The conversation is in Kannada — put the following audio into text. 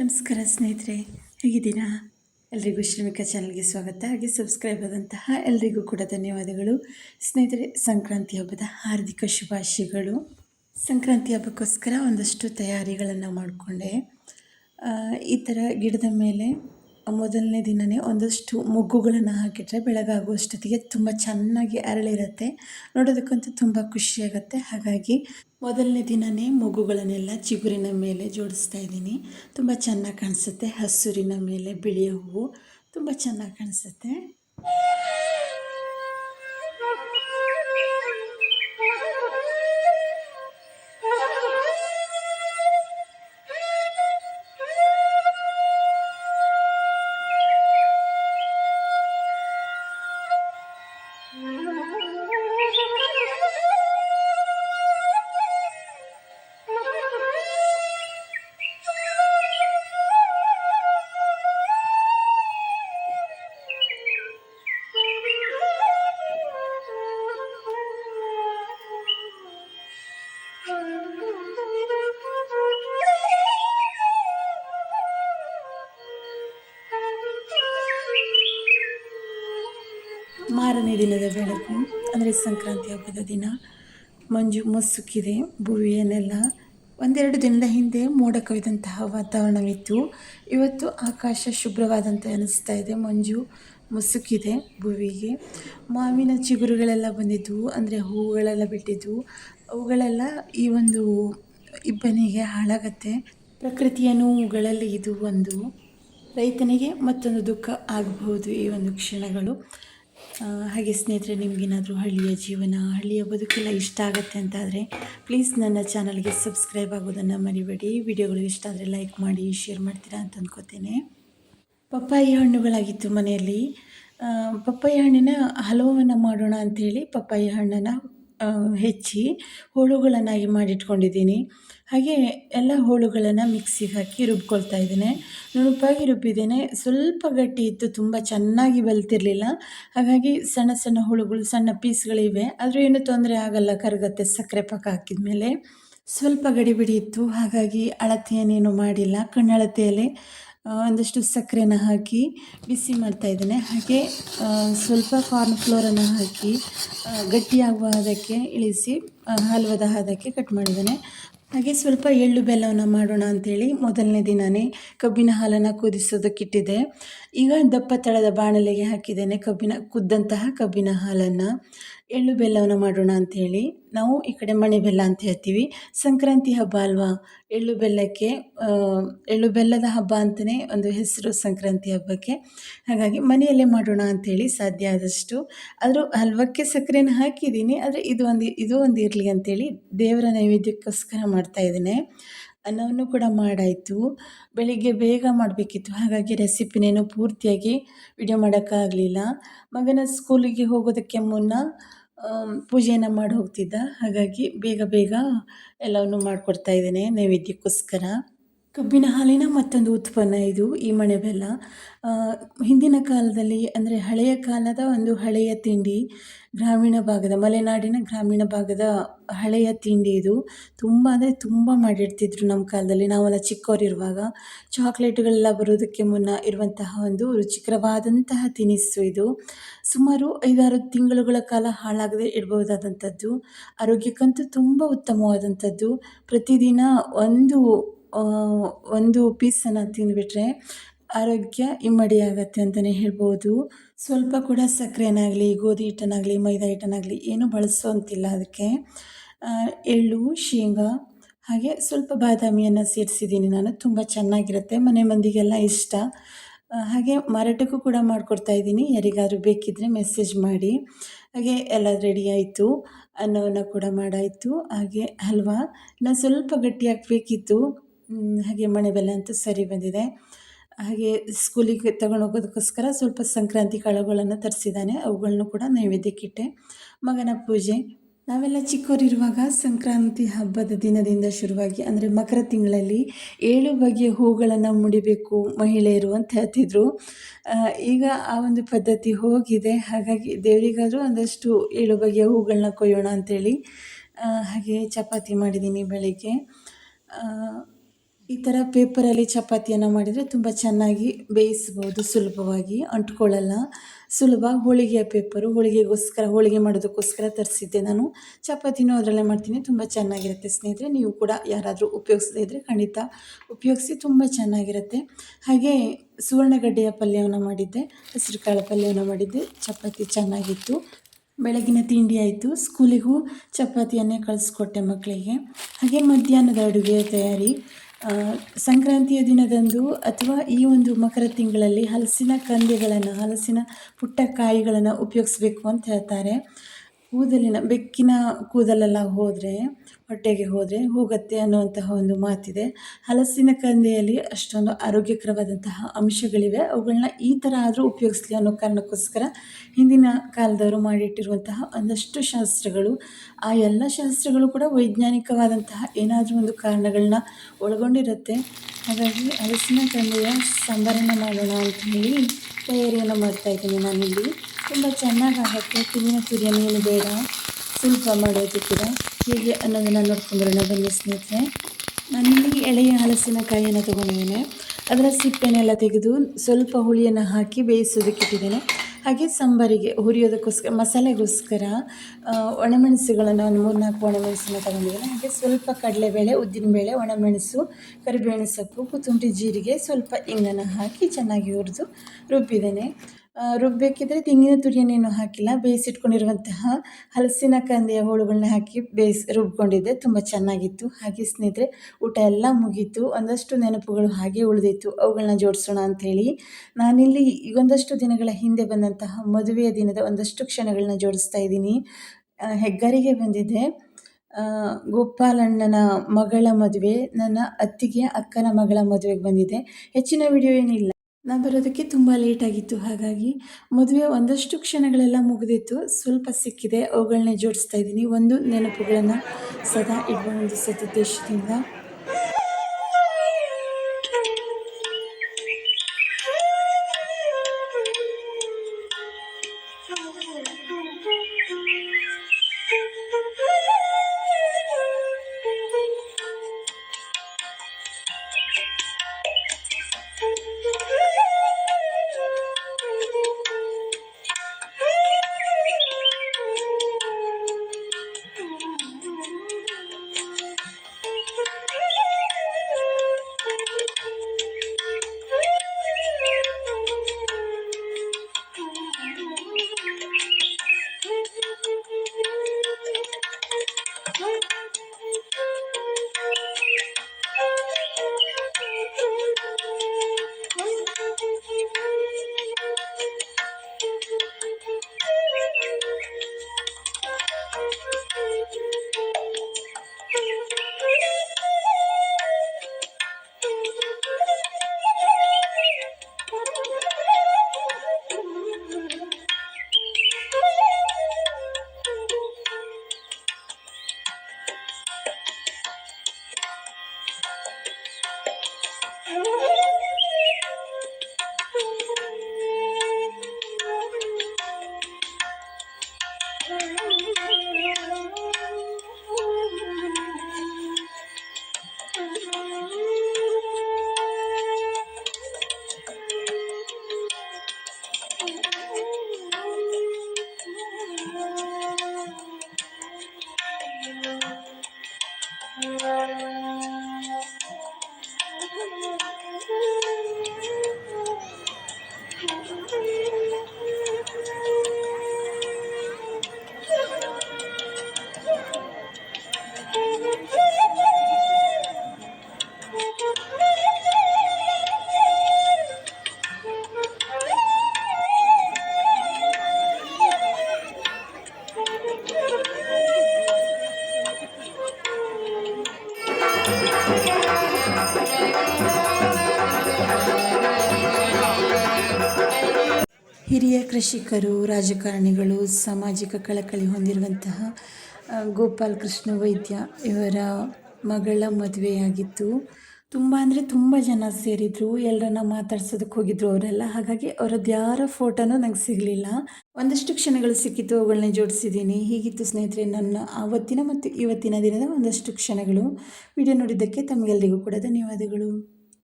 ನಮಸ್ಕಾರ ಸ್ನೇಹಿತರೆ, ಹೇಗಿದ್ದೀರಾ? ಎಲ್ರಿಗೂ ಶ್ರೀಮಿಕಾ ಚಾನಲ್ಗೆ ಸ್ವಾಗತ. ಹಾಗೆ ಸಬ್ಸ್ಕ್ರೈಬ್ ಆದಂತಹ ಎಲ್ರಿಗೂ ಕೂಡ ಧನ್ಯವಾದಗಳು. ಸ್ನೇಹಿತರೆ, ಸಂಕ್ರಾಂತಿ ಹಬ್ಬದ ಹಾರ್ದಿಕ ಶುಭಾಶಯಗಳು. ಸಂಕ್ರಾಂತಿ ಹಬ್ಬಕ್ಕೋಸ್ಕರ ಒಂದಷ್ಟು ತಯಾರಿಗಳನ್ನು ಮಾಡಿಕೊಂಡೆ. ಈ ಥರ ಗಿಡದ ಮೇಲೆ ಮೊದಲನೇ ದಿನವೇ ಒಂದಷ್ಟು ಮೊಗ್ಗುಗಳನ್ನು ಹಾಕಿಟ್ರೆ ಬೆಳಗಾಗುವಷ್ಟೊತ್ತಿಗೆ ತುಂಬ ಚೆನ್ನಾಗಿ ಅರಳಿರುತ್ತೆ. ನೋಡೋದಕ್ಕಂತೂ ತುಂಬ ಖುಷಿಯಾಗುತ್ತೆ ಹಾಗಾಗಿ ಮೊದಲನೇ ದಿನವೇ ಮೊಗ್ಗುಗಳನ್ನೆಲ್ಲ ಚಿಗುರಿನ ಮೇಲೆ ಜೋಡಿಸ್ತಾ ಇದ್ದೀನಿ. ತುಂಬ ಚೆನ್ನಾಗಿ ಕಾಣಿಸುತ್ತೆ. ಹಸುರಿನ ಮೇಲೆ ಬಿಳಿಯ ಹೂವು ತುಂಬ ಚೆನ್ನಾಗಿ ಕಾಣಿಸುತ್ತೆ. ಮಾರನೇ ದಿನದ ಬೆಳಕು, ಅಂದರೆ ಸಂಕ್ರಾಂತಿ ಹಬ್ಬದ ದಿನ, ಮಂಜು ಮುಸುಕಿದೆ ಭುವಿಯನ್ನೆಲ್ಲ ಒಂದೆರಡು ದಿನದ ಹಿಂದೆ ಮೋಡ ಕವಿದಂತಹ ವಾತಾವರಣವಿತ್ತು. ಇವತ್ತು ಆಕಾಶ ಶುಭ್ರವಾದಂತೆ ಅನಿಸ್ತಾ ಇದೆ. ಮಂಜು ಮುಸುಕಿದೆ ಭುವಿಗೆ. ಮಾವಿನ ಚಿಗುರುಗಳೆಲ್ಲ ಬಂದಿದ್ದವು ಅಂದರೆ ಹೂವುಗಳೆಲ್ಲ ಬಿಟ್ಟಿದ್ದವು ಅವುಗಳೆಲ್ಲ ಈ ಒಂದು ಇಬ್ಬನಿಗೆ ಹಾಳಾಗತ್ತೆ. ಪ್ರಕೃತಿಯ ನೋವುಗಳಲ್ಲಿ ಇದು ಒಂದು. ರೈತನಿಗೆ ಮತ್ತೊಂದು ದುಃಖ ಆಗಬಹುದು ಈ ಒಂದು ಕ್ಷಣಗಳು. ಹಾಗೆ ಸ್ನೇಹಿತರೆ, ನಿಮಗೇನಾದರೂ ಹಳ್ಳಿಯ ಜೀವನ, ಹಳ್ಳಿಯ ಬದುಕೆಲ್ಲ ಇಷ್ಟ ಆಗುತ್ತೆ ಅಂತಾದರೆ ಪ್ಲೀಸ್ ನನ್ನ ಚಾನಲ್ಗೆ ಸಬ್ಸ್ಕ್ರೈಬ್ ಆಗೋದನ್ನು ಮರಿಬೇಡಿ. ವಿಡಿಯೋಗಳು ಇಷ್ಟ ಆದರೆ ಲೈಕ್ ಮಾಡಿ ಶೇರ್ ಮಾಡ್ತೀರಾ ಅಂತ ಅಂದ್ಕೋತೇನೆ ಪಪ್ಪಾಯಿ ಹಣ್ಣುಗಳಾಗಿತ್ತು ಮನೆಯಲ್ಲಿ. ಪಪ್ಪಾಯಿ ಹಣ್ಣಿನ ಹಲವನ್ನು ಮಾಡೋಣ ಅಂಥೇಳಿ ಪಪ್ಪಾಯಿ ಹಣ್ಣನ್ನು ಹೆಚ್ಚಿ ಹೋಳುಗಳನ್ನಾಗಿ ಮಾಡಿಟ್ಕೊಂಡಿದ್ದೀನಿ. ಹಾಗೆ ಎಲ್ಲ ಹೋಳುಗಳನ್ನು ಮಿಕ್ಸಿಗೆ ಹಾಕಿ ರುಬ್ಕೊಳ್ತಾ ಇದ್ದೇನೆ. ನುಣುಪಾಗಿ ರುಬ್ಬಿದ್ದೇನೆ. ಸ್ವಲ್ಪ ಗಟ್ಟಿ ಇತ್ತು, ತುಂಬ ಚೆನ್ನಾಗಿ ಬಲ್ತಿರಲಿಲ್ಲ. ಹಾಗಾಗಿ ಸಣ್ಣ ಸಣ್ಣ ಹೋಳುಗಳು, ಸಣ್ಣ ಪೀಸ್ಗಳಿವೆ. ಆದರೂ ಏನು ತೊಂದರೆ ಆಗಲ್ಲ, ಕರಗತ್ತೆ, ಸಕ್ಕರೆ ಪಾಕ ಹಾಕಿದ ಮೇಲೆ ಸ್ವಲ್ಪ ಗಡಿಬಿಡಿ ಇತ್ತು, ಹಾಗಾಗಿ ಅಳತೆಯನ್ನೇನು ಮಾಡಿಲ್ಲ. ಕಣ್ಣಳತೆಯಲ್ಲಿ ಒಂದಷ್ಟು ಸಕ್ಕರೆನ ಹಾಕಿ ಬಿಸಿ ಮಾಡ್ತಾ ಇದ್ದೇನೆ. ಹಾಗೆ ಸ್ವಲ್ಪ ಕಾರ್ನ್ ಫ್ಲೋರನ್ನು ಹಾಕಿ ಗಟ್ಟಿಯಾಗುವ ಹದಕ್ಕೆ ಇಳಿಸಿ ಹಲ್ವದ ಹದಕ್ಕೆ ಕಟ್ ಮಾಡಿದ್ದೇನೆ. ಹಾಗೆ ಸ್ವಲ್ಪ ಎಳ್ಳು ಬೆಲ್ಲವನ್ನು ಮಾಡೋಣ ಅಂಥೇಳಿ ಮೊದಲನೇ ದಿನವೇ ಕಬ್ಬಿನ ಹಾಲನ್ನು ಕುದಿಸೋದಕ್ಕಿಟ್ಟಿದ್ದೆ. ಈಗ ದಪ್ಪ ತಳದ ಬಾಣಲೆಗೆ ಹಾಕಿದ್ದೇನೆ ಕಬ್ಬಿನ, ಕುದ್ದಂತಹ ಕಬ್ಬಿನ ಹಾಲನ್ನು. ಎಳ್ಳು ಬೆಲ್ಲವನ್ನು ಮಾಡೋಣ ಅಂಥೇಳಿ ನಾವು ಈ ಕಡೆ ಮಣೆ ಬೆಲ್ಲ ಅಂತ ಹೇಳ್ತೀವಿ. ಸಂಕ್ರಾಂತಿ ಹಬ್ಬ ಅಲ್ವಾ? ಎಳ್ಳು ಬೆಲ್ಲಕ್ಕೆ ಎಳ್ಳು ಬೆಲ್ಲದ ಹಬ್ಬ ಅಂತಲೇ ಒಂದು ಹೆಸರು ಸಂಕ್ರಾಂತಿ ಹಬ್ಬಕ್ಕೆ. ಹಾಗಾಗಿ ಮನೆಯಲ್ಲೇ ಮಾಡೋಣ ಅಂಥೇಳಿ ಸಾಧ್ಯ ಆದಷ್ಟು. ಆದರೂ ಹಲ್ವಕ್ಕೆ ಸಕ್ಕರೆನ ಹಾಕಿದ್ದೀನಿ, ಆದರೆ ಇದು ಒಂದು ಇದು ಒಂದು ಇರಲಿ ಅಂಥೇಳಿ ದೇವರ ನೈವೇದ್ಯಕ್ಕೋಸ್ಕರ ಮಾಡ್ತಾ ಇದ್ದೇನೆ. ಅನ್ನವನ್ನು ಕೂಡ ಮಾಡಾಯಿತು. ಬೆಳಿಗ್ಗೆ ಬೇಗ ಮಾಡಬೇಕಿತ್ತು. ಹಾಗಾಗಿ ರೆಸಿಪಿನೇನು ಪೂರ್ತಿಯಾಗಿ ವಿಡಿಯೋ ಮಾಡೋಕ್ಕಾಗಲಿಲ್ಲ. ಮಗನ ಸ್ಕೂಲಿಗೆ ಹೋಗೋದಕ್ಕೆ ಮುನ್ನ ಪೂಜೆಯನ್ನು ಮಾಡಿ ಹೋಗ್ತಿದ್ದ ಹಾಗಾಗಿ ಬೇಗ ಬೇಗ ಎಲ್ಲವನ್ನು ಮಾಡಿಕೊಡ್ತಾ ಇದ್ದೇನೆ ನೈವೇದ್ಯಕ್ಕೋಸ್ಕರ. ಕಬ್ಬಿನ ಹಾಲಿನ ಮತ್ತೊಂದು ಉತ್ಪನ್ನ ಇದು, ಈ ಮಣೆ ಬೆಲ್ಲ ಹಿಂದಿನ ಕಾಲದಲ್ಲಿ ಅಂದರೆ ಹಳೆಯ ಕಾಲದ ಒಂದು ಹಳೆಯ ತಿಂಡಿ, ಗ್ರಾಮೀಣ ಭಾಗದ, ಮಲೆನಾಡಿನ ಗ್ರಾಮೀಣ ಭಾಗದ ಹಳೆಯ ತಿಂಡಿ ಇದು. ತುಂಬ ಅಂದರೆ ತುಂಬ ಮಾಡಿರ್ತಿದ್ರು ನಮ್ಮ ಕಾಲದಲ್ಲಿ. ನಾವೆಲ್ಲ ಚಿಕ್ಕವರಿರುವಾಗ ಚಾಕ್ಲೇಟ್ಗಳೆಲ್ಲ ಬರೋದಕ್ಕೆ ಮುನ್ನ ಇರುವಂತಹ ಒಂದು ರುಚಿಕರವಾದಂತಹ ತಿನಿಸು ಇದು. ಸುಮಾರು ಐದಾರು ತಿಂಗಳುಗಳ ಕಾಲ ಹಾಳಾಗದೆ ಇಡಬಹುದಾದಂಥದ್ದು. ಆರೋಗ್ಯಕ್ಕಂತೂ ತುಂಬ ಉತ್ತಮವಾದಂಥದ್ದು. ಪ್ರತಿದಿನ ಒಂದು ಒಂದು ಪೀಸನ್ನು ತಿಂದುಬಿಟ್ರೆ ಆರೋಗ್ಯ ಇಮ್ಮಡಿ ಆಗುತ್ತೆ ಅಂತಲೇ ಹೇಳ್ಬೋದು. ಸ್ವಲ್ಪ ಕೂಡ ಸಕ್ಕರೆನಾಗಲಿ, ಗೋಧಿ ಹಿಟ್ಟನಾಗಲಿ ಮೈದಾ ಹಿಟ್ಟನಾಗಲಿ ಏನೂ ಬಳಸೋಂತಿಲ್ಲ ಅದಕ್ಕೆ. ಎಳ್ಳು, ಶೇಂಗಾ, ಹಾಗೆ ಸ್ವಲ್ಪ ಬಾದಾಮಿಯನ್ನು ಸೇರಿಸಿದ್ದೀನಿ ನಾನು. ತುಂಬ ಚೆನ್ನಾಗಿರುತ್ತೆ, ಮನೆ ಮಂದಿಗೆಲ್ಲ ಇಷ್ಟ. ಹಾಗೆ ಮಾರಾಟಕ್ಕೂ ಕೂಡ ಮಾಡಿಕೊಡ್ತಾ ಇದ್ದೀನಿ. ಯಾರಿಗಾದರೂ ಬೇಕಿದ್ದರೆ ಮೆಸೇಜ್ ಮಾಡಿ. ಹಾಗೆ ಎಲ್ಲ ರೆಡಿ ಆಯಿತು, ಅನ್ನವನ್ನು ಕೂಡ ಮಾಡಾಯಿತು. ಹಾಗೆ ಹಲ್ವಾ ನಾನು ಸ್ವಲ್ಪ ಗಟ್ಟಿ ಹಾಕಬೇಕಿತ್ತು. ಹಾಗೆ ಮಣೆ ಬೆಲ್ಲ ಅಂತೂ ಸರಿ ಬಂದಿದೆ. ಹಾಗೆ ಸ್ಕೂಲಿಗೆ ತಗೊಂಡು ಹೋಗೋದಕ್ಕೋಸ್ಕರ ಸ್ವಲ್ಪ ಸಂಕ್ರಾಂತಿ ಕಾಳುಗಳನ್ನು ತರಿಸಿದ್ದಾನೆ. ಅವುಗಳನ್ನು ಕೂಡ ನೈವೇದ್ಯಕ್ಕಿಟ್ಟೆ ಮಗನ ಪೂಜೆ. ನಾವೆಲ್ಲ ಚಿಕ್ಕವರಿರುವಾಗ ಸಂಕ್ರಾಂತಿ ಹಬ್ಬದ ದಿನದಿಂದ ಶುರುವಾಗಿ, ಅಂದರೆ ಮಕರ ತಿಂಗಳಲ್ಲಿ ಏಳು ಬಗೆಯ ಹೂಗಳನ್ನು ಮುಡಿಬೇಕು ಮಹಿಳೆಯರು ಅಂತ ಹೇಳ್ತಿದ್ರು. ಈಗ ಆ ಒಂದು ಪದ್ಧತಿ ಹೋಗಿದೆ. ಹಾಗಾಗಿ ದೇವರಿಗಾದರೂ ಒಂದಷ್ಟು ಏಳು ಬಗೆಯ ಹೂಗಳನ್ನ ಕೊಯ್ಯೋಣ ಅಂಥೇಳಿ ಹಾಗೆ ಚಪಾತಿ ಮಾಡಿದ್ದೀನಿ ಬೆಳಿಗ್ಗೆ. ಈ ಥರ ಪೇಪರಲ್ಲಿ ಚಪಾತಿಯನ್ನು ಮಾಡಿದರೆ ತುಂಬ ಚೆನ್ನಾಗಿ ಬೇಯಿಸ್ಬೋದು ಸುಲಭವಾಗಿ, ಅಂಟ್ಕೊಳ್ಳಲ್ಲ. ಸುಲಭ ಹೋಳಿಗೆಯ ಪೇಪರು ಹೋಳಿಗೆಗೋಸ್ಕರ, ಹೋಳಿಗೆ ಮಾಡೋದಕ್ಕೋಸ್ಕರ ತರಿಸಿದ್ದೆ ನಾನು. ಚಪಾತಿನೂ ಅದರಲ್ಲೇ ಮಾಡ್ತೀನಿ, ತುಂಬ ಚೆನ್ನಾಗಿರುತ್ತೆ ಸ್ನೇಹಿತರೆ. ನೀವು ಕೂಡ ಯಾರಾದರೂ ಉಪಯೋಗಿಸದೇ ಇದ್ದರೆ ಖಂಡಿತ ಉಪಯೋಗಿಸಿ, ತುಂಬ ಚೆನ್ನಾಗಿರುತ್ತೆ. ಹಾಗೆ ಸುವರ್ಣಗಡ್ಡೆಯ ಪಲ್ಯವನ್ನು ಮಾಡಿದ್ದೆ, ಹೆಸರು ಕಾಳು ಪಲ್ಯವನ್ನು ಮಾಡಿದ್ದೆ, ಚಪಾತಿ ಚೆನ್ನಾಗಿತ್ತು. ಬೆಳಗಿನ ತಿಂಡಿ ಆಯಿತು, ಸ್ಕೂಲಿಗೂ ಚಪಾತಿಯನ್ನೇ ಕಳಿಸ್ಕೊಟ್ಟೆ ಮಕ್ಕಳಿಗೆ. ಹಾಗೆ ಮಧ್ಯಾಹ್ನದ ಅಡುಗೆಯ ತಯಾರಿ. ಸಂಕ್ರಾಂತಿಯ ದಿನದಂದು ಅಥವಾ ಈ ಒಂದು ಮಕರ ತಿಂಗಳಲ್ಲಿ ಹಲಸಿನ ಕಂದೆಗಳನ್ನು, ಹಲಸಿನ ಪುಟ್ಟ ಕಾಯಿಗಳನ್ನು ಉಪಯೋಗಿಸ್ಬೇಕು ಅಂತ ಹೇಳ್ತಾರೆ. ಕೂದಲಿನ, ಬೆಕ್ಕಿನ ಕೂದಲೆಲ್ಲ ಹೋದರೆ, ಹೊಟ್ಟೆಗೆ ಹೋದರೆ ಹೋಗುತ್ತೆ ಅನ್ನುವಂತಹ ಒಂದು ಮಾತಿದೆ. ಹಲಸಿನ ಕಂದೆಯಲ್ಲಿ ಅಷ್ಟೊಂದು ಆರೋಗ್ಯಕರವಾದಂತಹ ಅಂಶಗಳಿವೆ. ಅವುಗಳನ್ನ ಈ ಥರ ಆದರೂ ಉಪಯೋಗಿಸ್ಲಿ ಅನ್ನೋ ಕಾರಣಕ್ಕೋಸ್ಕರ ಹಿಂದಿನ ಕಾಲದವರು ಮಾಡಿಟ್ಟಿರುವಂತಹ ಒಂದಷ್ಟು ಶಾಸ್ತ್ರಗಳು, ಆ ಎಲ್ಲ ಶಾಸ್ತ್ರಗಳು ಕೂಡ ವೈಜ್ಞಾನಿಕವಾದಂತಹ ಏನಾದರೂ ಒಂದು ಕಾರಣಗಳನ್ನ ಒಳಗೊಂಡಿರುತ್ತೆ. ಹಾಗಾಗಿ ಹಲಸಿನ ಕಂದೆಯ ಸಂಭರಣೆ ಮಾಡೋಣ ಅಂತ ಹೇಳಿ ತಯಾರಿಯನ್ನು ಮಾಡ್ತಾಯಿದ್ದೀನಿ ನಾನಿಲ್ಲಿ. ತುಂಬ ಚೆನ್ನಾಗಿ ಆಗುತ್ತೆ. ತುರಿನ ತುರಿಯನ್ನು ಏನು ಬೇಡ. ಮಾಡೋದು ಕೂಡ. ಹೇಗೆ ಅನ್ನೋದನ್ನು ನೋಡ್ಕೊಂಡ್ಬರೋಣ ಬನ್ನಿ ಸ್ನೇಹಿತರೆ. ನಾನಿಲ್ಲಿ ಎಳೆಯ ಹಲಸಿನಕಾಯಿಯನ್ನು ತೊಗೊಂಡಿದ್ದೇನೆ. ಅದರ ಸಿಪ್ಪೆನೆಲ್ಲ ತೆಗೆದು ಸ್ವಲ್ಪ ಹುಳಿಯನ್ನು ಹಾಕಿ ಬೇಯಿಸೋದಕ್ಕೆ ಇಟ್ಟಿದ್ದೇನೆ. ಹಾಗೆ ಸಾಂಬಾರಿಗೆ, ಹುರಿಯೋದಕ್ಕೋಸ್ಕರ, ಮಸಾಲೆಗೋಸ್ಕರ ಒಣಮೆಣಸುಗಳನ್ನು ಒಂದು ಮೂರು ನಾಲ್ಕು ಒಣಮೆಣಸನ್ನು ತಗೊಂಡಿದ್ದೇನೆ. ಹಾಗೆ ಸ್ವಲ್ಪ ಕಡಲೆಬೇಳೆ, ಉದ್ದಿನಬೇಳೆ, ಒಣಮೆಣಸು, ಕರಿಬೇವಿನ ಸೊಪ್ಪು ಜೀರಿಗೆ ಸ್ವಲ್ಪ ಇಂಗನ್ನು ಹಾಕಿ ಚೆನ್ನಾಗಿ ಹುರಿದು ರುಬ್ಬಿದ್ದೇನೆ. ರುಬ್ಬಬೇಕಿದ್ರೆ ತೆಂಗಿನ ತುರಿಯನ್ನೇನು ಹಾಕಿಲ್ಲ. ಬೇಯಿಸಿಟ್ಕೊಂಡಿರುವಂತಹ ಹಲಸಿನ ಕಂದಿಯ ಹೋಳುಗಳನ್ನ ಹಾಕಿ ಬೇಯಿಸಿ, ರುಬ್ಕೊಂಡಿದ್ದೆ. ತುಂಬ ಚೆನ್ನಾಗಿತ್ತು. ಹಾಗೆ ಸ್ನೇಹಿತರೆ, ಊಟ ಎಲ್ಲ ಮುಗೀತು. ಒಂದಷ್ಟು ನೆನಪುಗಳು ಹಾಗೆ ಉಳಿದಿತ್ತು ಅವುಗಳನ್ನ ಜೋಡಿಸೋಣ ಅಂಥೇಳಿ ನಾನಿಲ್ಲಿ ಒಂದಷ್ಟು ದಿನಗಳ ಹಿಂದೆ ಬಂದಂತಹ ಮದುವೆಯ ದಿನದ ಒಂದಷ್ಟು ಕ್ಷಣಗಳನ್ನ ಜೋಡಿಸ್ತಾ ಇದ್ದೀನಿ. ಹೆಗ್ಗರಿಗೆ ಬಂದಿದ್ದೆ. ಗೋಪಾಲಣ್ಣನ ಮಗಳ ಮದುವೆ, ನನ್ನ ಅತ್ತಿಗೆಯ ಅಕ್ಕನ ಮಗಳ ಮದುವೆಗೆ ಬಂದಿದೆ ಹೆಚ್ಚಿನ ವಿಡಿಯೋ ಏನಿಲ್ಲ. ನಾ ಬರೋದಕ್ಕೆ ತುಂಬ ಲೇಟಾಗಿತ್ತು ಹಾಗಾಗಿ ಮದುವೆ ಒಂದಷ್ಟು ಕ್ಷಣಗಳೆಲ್ಲ ಮುಗಿದಿತ್ತು. ಸ್ವಲ್ಪ ಸಿಕ್ಕಿದೆ ಅವುಗಳನ್ನೇ ಜೋಡಿಸ್ತಾ ಇದ್ದೀನಿ. ಒಂದು ನೆನಪುಗಳನ್ನು ಸದಾ ಇಡುವ ಒಂದು ಸದುದ್ದೇಶದಿಂದ ಹಿರಿಯ ಕೃಷಿಕರು ರಾಜಕಾರಣಿಗಳು ಸಾಮಾಜಿಕ ಕಳಕಳಿ ಹೊಂದಿರುವಂತಹ ಗೋಪಾಲ್ ಕೃಷ್ಣ ವೈದ್ಯ ಇವರ ಮಗಳ ಮದುವೆಯಾಗಿತ್ತು. ತುಂಬ ಅಂದರೆ ತುಂಬ ಜನ ಸೇರಿದ್ರು ಎಲ್ಲರನ್ನ ಮಾತಾಡ್ಸೋದಕ್ಕೆ ಹೋಗಿದ್ರು ಅವರೆಲ್ಲ. ಹಾಗಾಗಿ ಅವರದ್ದು ಯಾರ ಫೋಟೋನೂ ನಂಗೆ ಸಿಗಲಿಲ್ಲ. ಒಂದಷ್ಟು ಕ್ಷಣಗಳು ಸಿಕ್ಕಿತ್ತು ಅವುಗಳನ್ನ ಜೋಡಿಸಿದ್ದೀನಿ. ಹೀಗಿತ್ತು ಸ್ನೇಹಿತರೆ, ನನ್ನ ಆವತ್ತಿನ ಮತ್ತು ಇವತ್ತಿನ ದಿನದ ಒಂದಷ್ಟು ಕ್ಷಣಗಳು. ವಿಡಿಯೋ ನೋಡಿದ್ದಕ್ಕೆ ತಮಗೆಲ್ಲರಿಗೂ ಕೂಡ ಧನ್ಯವಾದಗಳು.